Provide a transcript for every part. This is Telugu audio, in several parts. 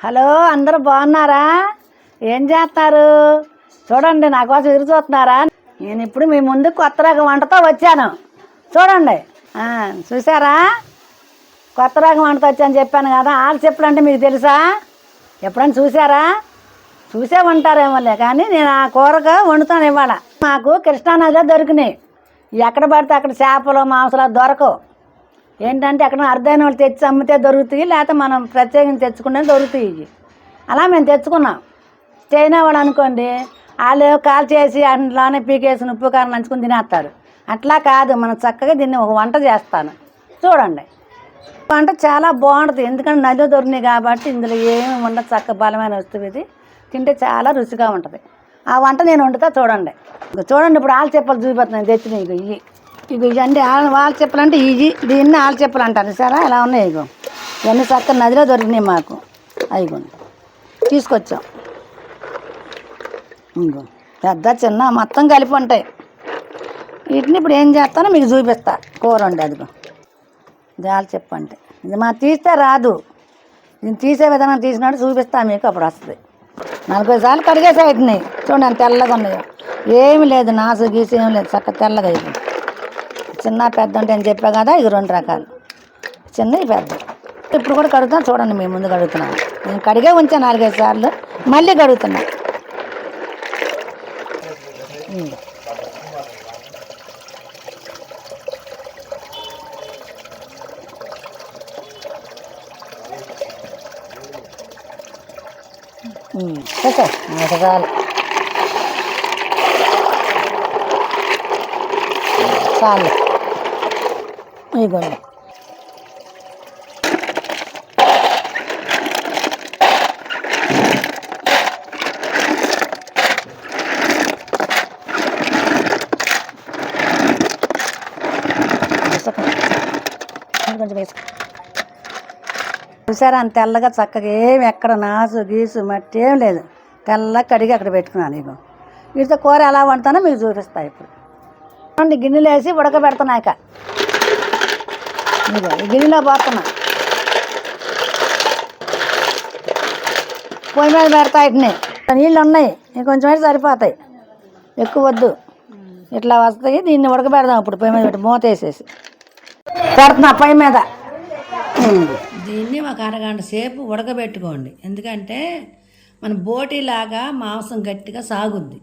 హలో అందరూ బాగున్నారా? ఏం చేస్తారు? చూడండి నా కోసం ఎదురు చూస్తున్నారా? నేను ఇప్పుడు మీ ముందు కొత్త రకం వంటతో వచ్చాను. చూడండి. చూసారా కొత్త రకం వంటతో వచ్చాను చెప్పాను కదా. ఆలు చెప్పులు అంటే మీకు తెలుసా? ఎప్పుడైనా చూసారా చూసే ఉంటారేమోలే కానీ నేను ఆ కూరగా వండుతాను ఇవాళ. మాకు కృష్ణానదిలో దొరికినాయి. ఎక్కడ పడితే అక్కడ చేపలు మాంసాలు దొరకవు. ఏంటంటే అక్కడ అర్థమైన వాళ్ళు తెచ్చి అమ్మితే దొరుకుతాయి లేకపోతే మనం ప్రత్యేకంగా తెచ్చుకుంటే దొరుకుతాయి. ఇవి అలా మేము తెచ్చుకున్నాం. చైనా వాళ్ళు అనుకోండి వాళ్ళు కాల్ చేసి అందులోనే పీకేసి ఉప్పు కారం నంచుకుని తినేస్తారు. అట్లా కాదు మనం చక్కగా దీన్ని ఒక వంట చేస్తాను. చూడండి. వంట చాలా బాగుంటుంది. ఎందుకంటే నదిలో దొరికినాయి కాబట్టి ఇందులో ఏమి ఉండదు చక్క బలమైన వస్తువు ఇది. తింటే చాలా రుచిగా ఉంటుంది. ఆ వంట నేను వండుతా చూడండి. చూడండి ఇప్పుడు ఆలు చెప్పలు చూపిస్తున్నాను తెచ్చినాయి ఇవి ఇవన్నీ ఆలు ఆలు చెప్పలు అంటే దీన్ని ఆలు చెప్పలు అంటారు సరే ఎలా ఉన్నాయి? ఇగో. ఇవన్నీ చక్క నదిలో దొరికినాయి మాకు. అయిగో తీసుకొచ్చాం. ఇంకో పెద్ద చిన్న మొత్తం కలిపి ఉంటాయి. వీటిని ఇప్పుడు ఏం చేస్తానో మీకు చూపిస్తా. కూర వండి అదిగో. జాలి చెప్పంటే. ఇది మా తీస్తే రాదు. నేను తీసే విధానం తీసినట్టు చూపిస్తా మీకు అప్పుడు వస్తుంది. నలభై సార్లు కడిగేసే వీటిని చూడండి తెల్లగా ఉన్నాయో. ఏమి లేదు నాసు గీసు ఏమి లేదు. చక్క తెల్లగా అయిపోయింది. చిన్న పెద్ద అంటే అని చెప్పా కదా? ఇవి రెండు రకాలు. చిన్నవి పెద్ద. ఇప్పుడు కూడా కడుగుతాం. చూడండి మేము ముందు కడుగుతున్నాం. నేను కడిగే ఉంచాను నాలుగైదు సార్లు. మళ్ళీ కడుగుతున్నా. ఉమ్. చాలు చాలు. ఇదిగోండి వేసుకో. ఇది కొంచెం వేసుకో చూసారా అంత తెల్లగా చక్కగా ఏమి ఎక్కడ నాసు గీసు మట్టి ఏం లేదు. తెల్లగా కడిగి అక్కడ పెట్టుకున్నాను ఇగో. వీటితో కూర ఎలా వండుతానో మీకు చూపిస్తా ఇప్పుడు. చూడండి గిన్నెలు వేసి ఉడకబెడుతున్నాక గిన్నెలో పోతున్నా పొయ్యి మీద పెడతా ఇట్ని నీళ్ళు ఉన్నాయి కొంచెం అయితే సరిపోతాయి. ఎక్కువ వద్దు. ఇట్లా వస్తాయి దీన్ని ఉడకబెడదాం ఇప్పుడు పొయ్యి మీద పెట్టి మూత వేసేసి. పెడుతున్నా పొయ్యి మీద. దీన్ని ఒక అరగంట సేపు ఉడకబెట్టుకోండి. ఎందుకంటే మన బోటీలాగా మాంసం గట్టిగా సాగుద్ది.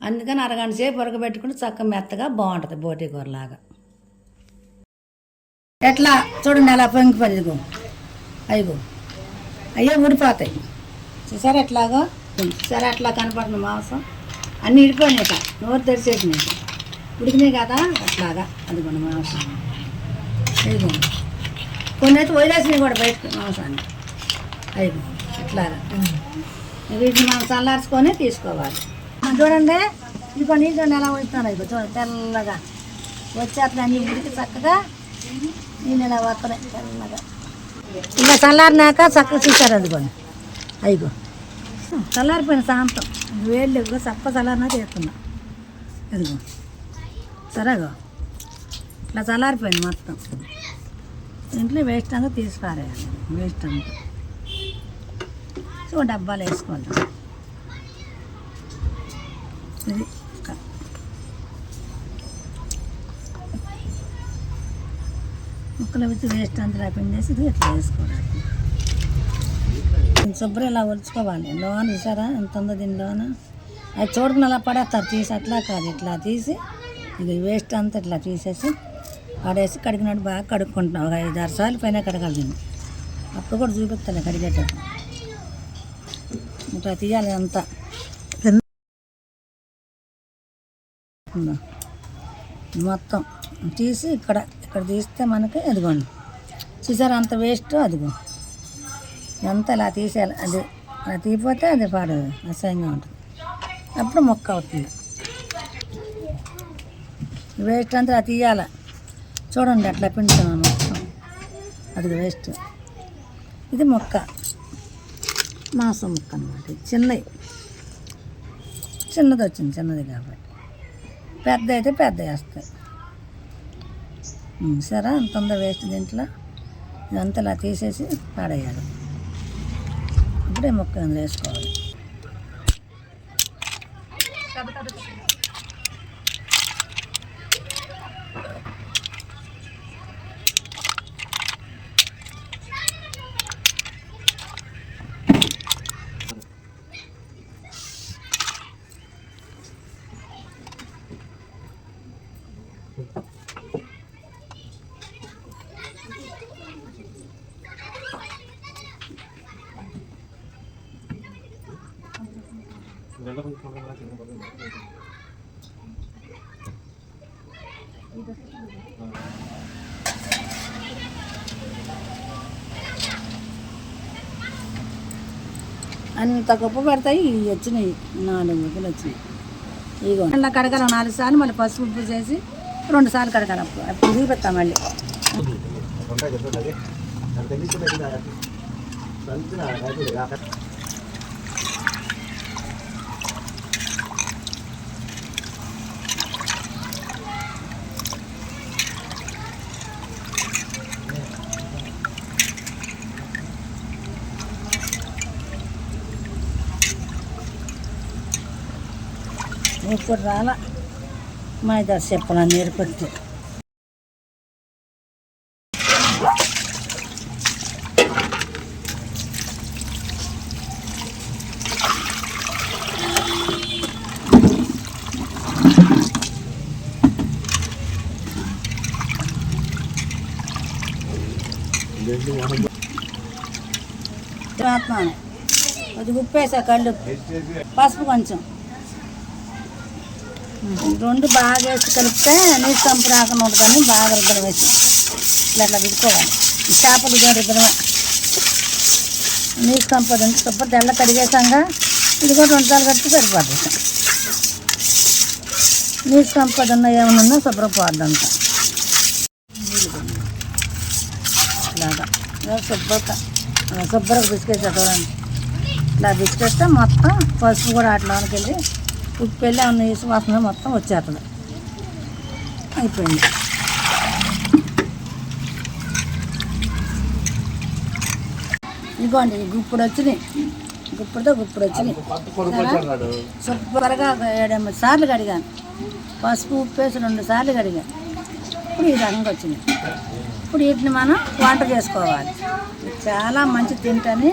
అందుకని అరగంట సేపు ఉడకబెట్టుకుంటే చక్క మెత్తగా బాగుంటుంది బోటీ కూరలాగా. ఎట్లా? చూడండి అలా పొంగిపోయింది ఇదిగో. అయ్యో. అయ్యో ఊడిపోతాయి. చూసారా ఎట్లాగో? చూసారా ఎట్లా కనపడుతుంది మాంసం? అన్నీ ఇడిపోయినాయి నోరు తెరిచేసినాయి. ఉడికినాయి కదా? అట్లాగా. అదిగోండి మాంసం. ఇదిగోండి కొన్ని అయితే వదిలేసినాయి కూడా బయటకు మాంసాన్ని. అయిపో ఇట్లాగా వీటిని మనం చల్లార్చుకొని తీసుకోవాలి. చూడండి ఇదిగో నీళ్ళు ఎలా వస్తాను ఇదిగో చూడండి తెల్లగా. వచ్చేస్తున్నాయి. అన్ని ఉడికి చక్కగా నీళ్ళు ఇలా ఇంకా చల్లారినాక చక్కగా చూసారు అదిగోండి. అయిగో చల్లారిపోయిన సాంతం వేళ్ళు చప్ప చల్లారినా చేస్తున్నా. ఇదిగో సరేగో. ఇట్లా చల్లారిపోయింది మొత్తం. ఇంట్లో వేస్ట్ అంతా తీసుకురా వేస్ట్ అంతా. సో డబ్బాలు వేసుకోవాలి ఇది ముక్కలు వేస్ట్ అంతా పిండేసి ఇది ఇట్లా వేసుకోవాలి శుభ్రం ఇలా ఒలుచుకోవాలి. లోన చూసారా? ఎంత ఉందో దీని లోన అది చూడకుండా అలా పడేస్తారు. తీసి అట్లా కాదు. ఇట్లా తీసి ఇది వేస్ట్ అంతా ఇట్లా తీసేసి పడేసి కడిగినట్టు బాగా కడుక్కుంటున్నాం. ఒక ఐదు ఆరు సార్లు పైన కడగాలి దీన్ని. అప్పుడు కూడా చూపిస్తాను కడిగేటప్పుడు ఇట్లా తీయాలి అంతా. మొత్తం. తీసి ఇక్కడ ఇక్కడ తీస్తే మనకి అదిగోండి. చూసారు అంత వేస్ట్ అదిగో. ఎంత ఇలా తీసేయాలి. అది అలా తీపోతే అది పాడు అసహ్యంగా ఉంటుంది. అప్పుడు మొక్క అవుతుంది. వేస్ట్ అంతా అలా తీయాలి? చూడండి అట్లా పిండుతున్నాను మొత్తం. అది వేస్ట్ ఇది మొక్క. మాంసం ముక్క అనమాట చిన్నది. చిన్నది వచ్చింది చిన్నది కాబట్టి. పెద్ద అయితే పెద్ద వేస్తాయి. సరే అంత ఉందా వేస్ట్ దీంట్లో. ఇదంతా ఇలా తీసేసి పాడేయాలి. ఇప్పుడే ముక్క అందులో వేసుకోవాలి. అంత గొప్ప పడతాయి ఇవి వచ్చినాయి. నాలుగు ముక్కలు వచ్చినాయి. ఇగో. అలా కడగాలి నాలుగు సార్లు మళ్ళీ పసుపు ఉప్పు చేసి రెండు సార్లు కడగాలి అప్పుడు. అప్పుడు మళ్ళీ. ఇప్పుడు రాలా. మా ఇద్దరు చెప్పాల నేర్పొచ్చు అది ఉప్పేసా కళ్ళు. పసుపు కొంచెం. రెండు బాగా వేసి కలిపితే నీరు కంపు రాకుండా ఉంటుందని బాగా రుద్దడం వేసి ఇట్లా అట్లా రుద్దుకోవాలి చేపలు కూడా రుద్దడమే నీరు కంపు రెండు శుభ్ర తెల్ల కడిగేసాంగా ఇది కూడా రెండు సార్లు కడితే సరిపోతుంది నీరు కంపు అది ఉన్న ఏమైనా ఉన్నా శుభ్రం పోద్ది ఇలాగా. శుభ్రత శుభ్రంగా బిస్కెట్ చూడండి ఇట్లా బిస్కెట్ మొత్తం పసుపు కూడా అట్లోనికి వెళ్ళి ఉప్పు వెళ్ళి అన్న వేసి వాసన మొత్తం వచ్చేస్తుంది. అయిపోయింది. ఇదిగోండి గుప్పుడు వచ్చినాయి. గుప్పుడుతో గుప్పుడు వచ్చినాయి. ఒక ఏడెనిమిది సార్లు కడిగాను. పసుపు ఉప్పు వేసి రెండు సార్లు కడిగాను. ఇప్పుడు ఈ రకంగా వచ్చినాయి. ఇప్పుడు వీటిని మనం వంట చేసుకోవాలి. చాలా మంచి తింటని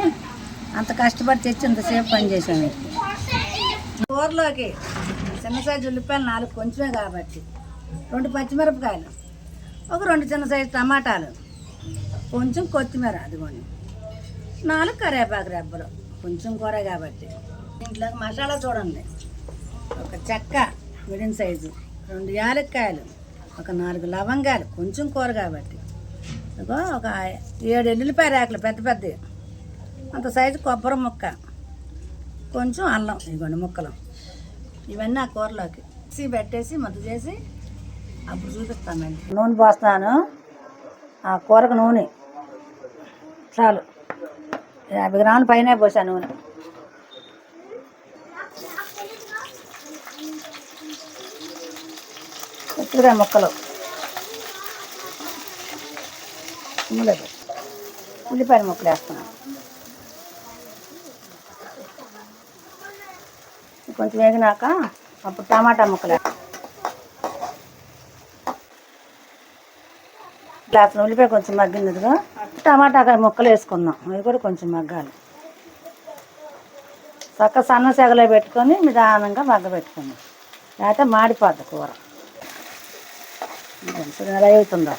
అంత కష్టపడి తెచ్చి ఇంతసేపు పని వీటికి. కూరలోకి చిన్న సైజు ఉల్లిపాయలు నాలుగు కొంచెమే కాబట్టి. రెండు పచ్చిమిరపకాయలు ఒక రెండు చిన్న సైజు టమాటాలు కొంచెం కొత్తిమీర అదిగోండి. నాలుగు కరివేపాకు రెబ్బలు కొంచెం కూర కాబట్టి. దీంట్లోకి మసాలా చూడండి. ఒక చెక్క మిడియం సైజు రెండు యాలక్కాయలు ఒక నాలుగు లవంగాలు కొంచెం కూర కాబట్టి. ఇదిగో ఒక ఏడు ఎల్లుల్లిపాయ రేకలు పెద్ద పెద్దవి. అంత సైజు కొబ్బరి ముక్క. కొంచెం అల్లం ఇవ్వండి ముక్కలు. ఇవన్నీ ఆ కూరలోకి. మిక్సీ పెట్టేసి ముద్ద చేసి అప్పుడు చూపిస్తానండి నూనె. పోస్తాను. ఆ కూరకు నూనె. చాలు. యాభై గ్రాముల పైన పోసాను నూనె. ఉల్లిపాయ ముక్కలు. ఉల్లిపాయలు ముక్కలు వేస్తున్నాను. కొంచెం వేగినాక అప్పుడు టమాటా ముక్కలు గ్లాస్ ఉల్లిపాయ కొంచెం మగ్గినదిగా టమాటా ముక్కలు వేసుకుందాం. అవి కూడా కొంచెం మగ్గాలి. చక్క సన్న సెగలో పెట్టుకొని నిదానంగా మగ్గ పెట్టుకుందాం లేకపోతే మాడిపోద్ది కూర. కొంచెం ఎలా అవుతుందో?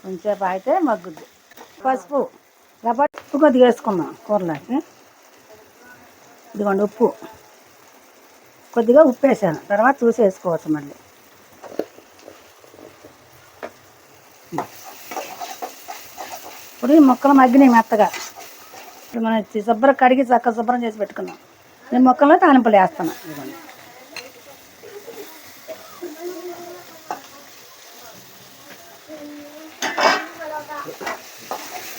కొంచెంసేపు అయితే మగ్గుద్ది. పసుపు కాబట్టి ఉప్పు కొద్దిగా వేసుకుందాం కూరలోకి. ఇదిగోండి ఉప్పు. కొద్దిగా ఉప్పు వేసాను. తర్వాత చూసి వేసుకోవచ్చు మళ్ళీ. ఇప్పుడు ఈ మొక్కలు మగ్గినాయి మెత్తగా. ఇప్పుడు మనం శుభ్రం కడిగి చక్క శుభ్రం చేసి పెట్టుకున్నాం ఈ మొక్కల్లో తాలింపులు వేస్తాను. ఇదిగోండి.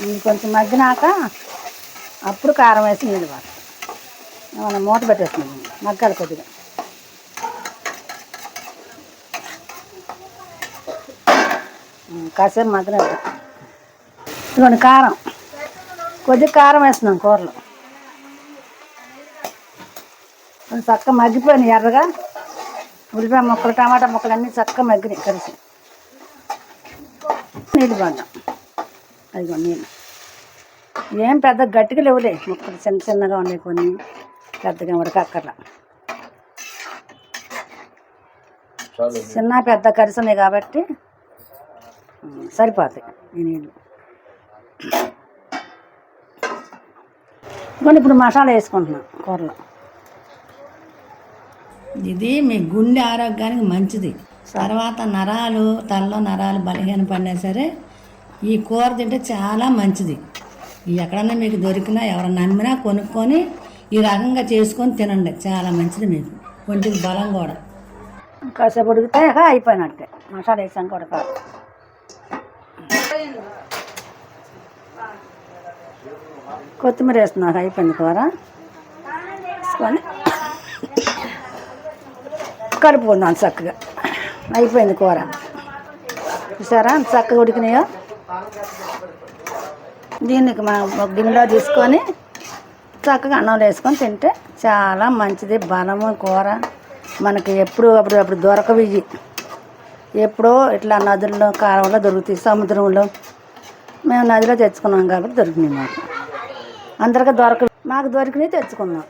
ఇది కొంచెం మగ్గినాక అప్పుడు కారం వేసి నీళ్ళు వాడతాం మనం మూత పెట్టేస్తున్నాం మగ్గాలి కొద్దిగా. కాసేపు మాత్రం ఇదిగోండి కారం. కొద్దిగా కారం వేస్తున్నాం కూరలో. కొంచెం చక్కగా మగ్గిపోయినాయి ఎర్రగా. ఉల్లిపాయ ముక్కలు టమాటా ముక్కలు అన్నీ చక్కగా మగ్గినాయి కలిసి. నీళ్ళు పడ్డాం అదిగో నీళ్ళు ఏం పెద్ద గట్టిగా లేవులే ముక్కలు చిన్న చిన్నగా ఉన్నాయి కొన్ని. పెద్దగా ఉడకక్కర్లా. చిన్న పెద్ద కలిసి ఉన్నాయి కాబట్టి సరిపోతాయి ఈ నీళ్ళు. ఇదిగోండి ఇప్పుడు మసాలా వేసుకుంటున్నాం కూరలో. ఇది మీ గుండె ఆరోగ్యానికి మంచిది. తర్వాత నరాలు తలలో నరాలు బలహీన పడినా సరే ఈ కూర తింటే చాలా మంచిది. ఇది ఎక్కడన్నా మీకు దొరికినా ఎవరన్నా నమ్మినా కొనుక్కొని ఈ రకంగా చేసుకొని తినండి. చాలా మంచిది మీకు. ఒంటికి బలం కూడా. కాసేపు ఉడికితే అయిపోయినట్టే. మసాలా వేసాం కూడా కాదు. కొత్తిమీర వేస్తున్నా. అయిపోయింది కూర. వేసుకొని కలుపుకుందాం చక్కగా. అయిపోయింది కూర. చూసారా? చక్కగా ఉడికినాయో. దీనికి మా గిన్నెలో తీసుకొని చక్కగా అన్నంలో వేసుకొని తింటే చాలా మంచిది బలము కూర. మనకి ఎప్పుడు అప్పుడు అప్పుడు దొరకవి ఇవి. ఎప్పుడో ఇట్లా నదుల్లో కాలంలో దొరుకుతాయి సముద్రంలో. మేము నదిలో తెచ్చుకున్నాం కాబట్టి దొరికినాయి మాకు. అందరికీ దొరక మాకు దొరికినవి తెచ్చుకున్నాం.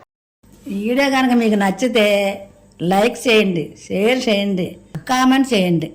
వీడియో కనుక మీకు నచ్చితే లైక్ చేయండి షేర్ చేయండి కామెంట్ చేయండి.